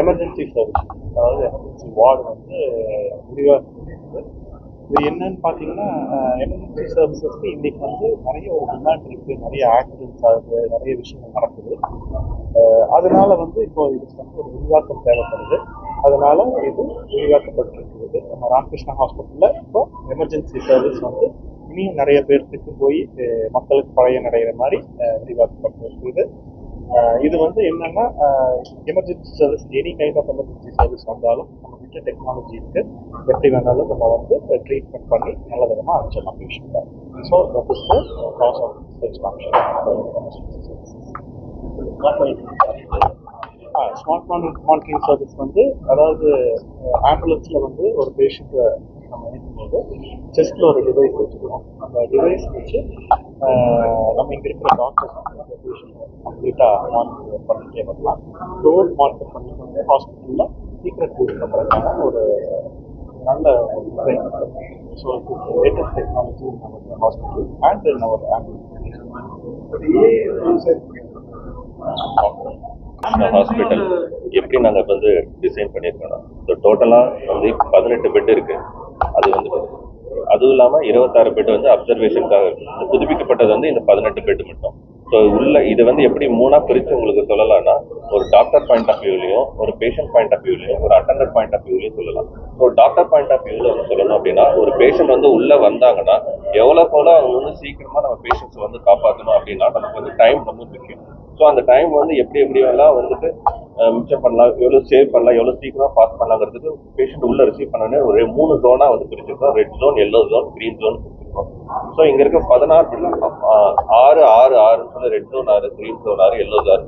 Emergency service அதாவது emergency ward வந்து முடிவாக இது என்னன்னு பார்த்தீங்கன்னா எமர்ஜென்சி சர்வீசஸ்க்கு இன்றைக்கு வந்து நிறைய ஒரு டிமாண்ட் இருக்குது நிறைய ஆக்சிடென்ட்ஸ் ஆகுது. நிறைய விஷயங்கள் நடக்குது. அதனால வந்து இப்போ இதுக்கு வந்து ஒரு விரிவாக்கம் தேவைப்படுது. அதனால இது விரிவாக்கப்பட்டிருக்கிறது. நம்ம ராமகிருஷ்ணா ஹாஸ்பிட்டலில் இப்போ எமர்ஜென்சி சர்வீஸ் வந்து இனியும் நிறைய பேர்த்துக்கு போய் மக்களுக்கு பழைய நடைகிற மாதிரி அஹ் விரிவாக்கப்பட்டிருக்குது இது வந்து என்னன்னா emergency service any kind of emergency service வந்தாலும் நம்ம கிட்ட டெக்னாலஜி இருக்கு. எப்படி வேணாலும் நம்ம வந்து ட்ரீட்மெண்ட் பண்ணி நல்ல விதமாக அனுப்பிச்சிடலாம் பேஷண்ட்டை so that is cause of expansion smart monitoring service வந்து அதாவது ஆம்புலன்ஸில் வந்து ஒரு பேஷண்ட்டை நம்ம இணைக்கும்போது செஸ்ட்டில் ஒரு டிவைஸ் வச்சுக்கிறோம் அந்த டிவைஸ் வச்சு நம்ம இங்கே இருக்கிற டாக்டர்ஸ் கம்ப்ளீட்டாக மானிட்டர் பண்ணிட்டே வரலாம். டோர் மானிட்டர் பண்ணி வந்து ஹாஸ்பிட்டலில் சீக்கிரம் ட்ரீட் ஒரு நல்ல ஸோ லேட்டஸ்ட் டெக்னாலஜி நம்ம hospital and in our hospital எப்படி நாங்கள் வந்து டிசைன் பண்ணியிருக்கோம் ஸோ டோட்டலாக வந்து பதினெட்டு பெட் இருக்கு. அது வந்து அதுவும் இல்லாமல் இருபத்தாறு பெட் வந்து அப்சர்வேஷனுக்காக இருக்கும் புதுப்பிக்கப்பட்டது வந்து இந்த பதினெட்டு பெட் மட்டும். ஸோ உள்ள இது வந்து எப்படி மூணாக பிரித்து உங்களுக்கு சொல்லலாம்னா ஒரு டாக்டர் பாயிண்ட் ஆஃப் வியூலையும் ஒரு பேஷண்ட் பாயிண்ட் ஆஃப் வியூலையும் ஒரு அட்டண்டர் பாயிண்ட் ஆஃப் வியூலையும் சொல்லலாம். ஸோ டாக்டர் பாயிண்ட் ஆஃப் வியூவில் வந்து சொல்லணும் அப்படின்னா ஒரு பேஷண்ட் வந்து உள்ளே வந்தாங்கன்னா எவ்வளோ போல அவங்க வந்து சீக்கிரமாக நம்ம பேஷண்ட்ஸ் வந்து காப்பாற்றணும் அப்படின்னா நமக்கு வந்து டைம் ரொம்ப முக்கியம். ஸோ அந்த டைம் வந்து எப்படி எப்படி எல்லாம் வந்துட்டு மிச்சம் பண்ணலாம் எவ்வளோ சேவ் பண்ணலாம் எவ்வளோ சீக்கிரமாக பாஸ் பண்ணலாங்கிறதுக்கு பேஷண்ட் உள்ள ரிசீவ் பண்ணனே ஒரு மூணு ஜோனாக வந்து பிரிச்சிருக்கோம். Red zone yellow zone green zone so இங்க இருக்க பதினாறு ஆறு ஆறு ஆறுன்னு சொல்லி ரெட் ஜோன் ஆறு கிரீன் ஜோன் ஆறு எல்லோ ஜோன்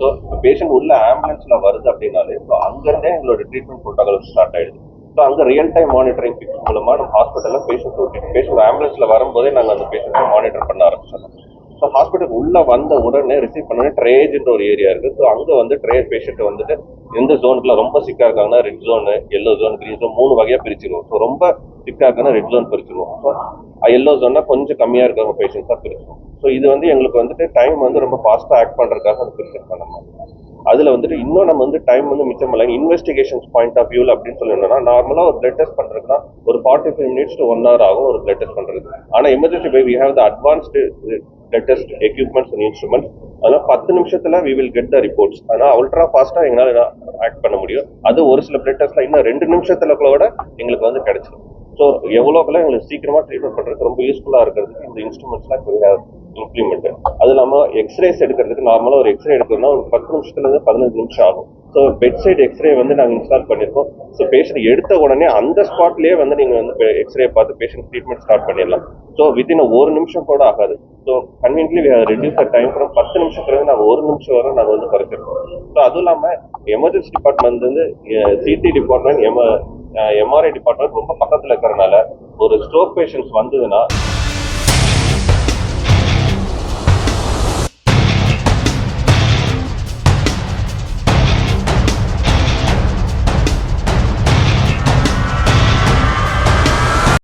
ஸோ பேஷண்ட் உள்ள ஆம்புலன்ஸ்ல வருது அப்படின்னாலே ஸோ அங்கேருந்தே எங்களோட ட்ரீட்மெண்ட் ப்ரோட்டோகால் ஸ்டார்ட் ஆயிடுது. ஸோ அங்கே ரியல் டைம் மானிட்டரிங் பிக்ஸ் மூலமா நம்ம ஹாஸ்பிட்டலில் பேஷண்ட் ஓகே பேஷண்ட் ஆம்புலன்ஸில் வரும்போதே நாங்கள் அந்த பேஷண்ட்டை மானிட்டர் பண்ண ஆரம்பிச்சிடலாம் ஸோ ஹாஸ்பிட்டல் உள்ள வந்த உடனே ரிசீவ் பண்ண ட்ரேஜ்ன்ற ஒரு ஏரியா இருக்கு. ஸோ அங்கே வந்து ட்ரேஜ் பேஷண்ட் வந்துட்டு எந்த ஜோனுக்குள்ள ரொம்ப சிக்காக இருக்காங்கன்னா red zone yellow zone green zone மூணு வகையாக பிரிச்சிருவோம். ஸோ ரொம்ப சிக்கா ரெட் ஜோன் பிரிச்சிருவோம். ஸோ எல்லோ ஜோன்னா கொஞ்சம் கம்மியாக இருக்கிறவங்க பேஷண்ட்ஸாக பிரிச்சிருவோம். ஸோ இது வந்து எங்களுக்கு வந்துட்டு டைம் வந்து ரொம்ப ஃபாஸ்ட்டாக ஆக்ட் பண்ணுறதுக்காக அது பிரிச்சிருக்கோம் நம்ம அதில் வந்துட்டு இன்னும் நம்ம வந்து டைம் வந்து மிச்சம் இல்லை இன்வெஸ்டிகேஷன்ஸ் பாயிண்ட் ஆஃப் வியூவில் அப்படின்னு சொல்லணும்னா நார்மலாக ஒரு பிளட் டெஸ்ட் பண்ணுறதுனா ஒரு forty five minutes to one hour ஆகும் ஒரு பிளட் டெஸ்ட் பண்ணுறது ஆனால் emergency by we have the advanced blood test equipments and instruments அதனால் பத்து நிமிஷத்தில் we will get the reports ஆனால் அல்ட்ரா ஃபாஸ்ட்டாக எங்களால் ஆக்ட் பண்ண முடியும். அது ஒரு சில பிளட் டெஸ்ட்டில் இன்னும் ரெண்டு நிமிஷத்துல கூட எங்களுக்கு வந்து கிடைச்சிடும் ஸோ எவ்வளோக்கெல்லாம் எங்களுக்கு சீக்கிரமாக ட்ரீட்மெண்ட் பண்ணுறதுக்கு ரொம்ப யூஸ்ஃபுல்லாக இருக்கிறதுக்கு இந்த இன்ஸ்ட்ருமெண்ட்ஸ்லாம் இப்போ இம்ப்ளிமெண்ட் அது இல்லாமல் எக்ஸ்ரேஸ் எடுக்கிறதுக்கு நார்மலாக ஒரு எக்ஸ்ரே எடுக்கணும்னா ஒரு பத்து நிமிஷத்துலேருந்து பதினஞ்சு நிமிஷம் ஆகும். ஸோ பெட் சைடு எக்ஸ்ரே வந்து நாங்கள் இன்ஸ்டால் பண்ணியிருக்கோம் ஸோ பேஷண்ட் எடுத்த உடனே அந்த ஸ்பாட்லேயே வந்து நீங்கள் வந்து எக்ஸ்ரே பார்த்து பேஷண்ட் ட்ரீட்மெண்ட் ஸ்டார்ட் பண்ணிடலாம். ஸோ வித்தின் ஒரு நிமிஷம் கூட ஆகாது. So conveniently reduce the time from பத்து நிமிஷத்துலேருந்து நாங்கள் ஒரு நிமிஷம் வரை நாங்கள் வந்து குறைச்சிருக்கோம். ஸோ அதுவும் இல்லாமல் எமர்ஜென்சி டிபார்ட்மெண்ட் வந்து CT department M MRI department ரொம்ப பக்கத்துல இருக்கிறனால ஒரு ஸ்ட்ரோக் பேஷண்ட்ஸ் வந்ததுன்னா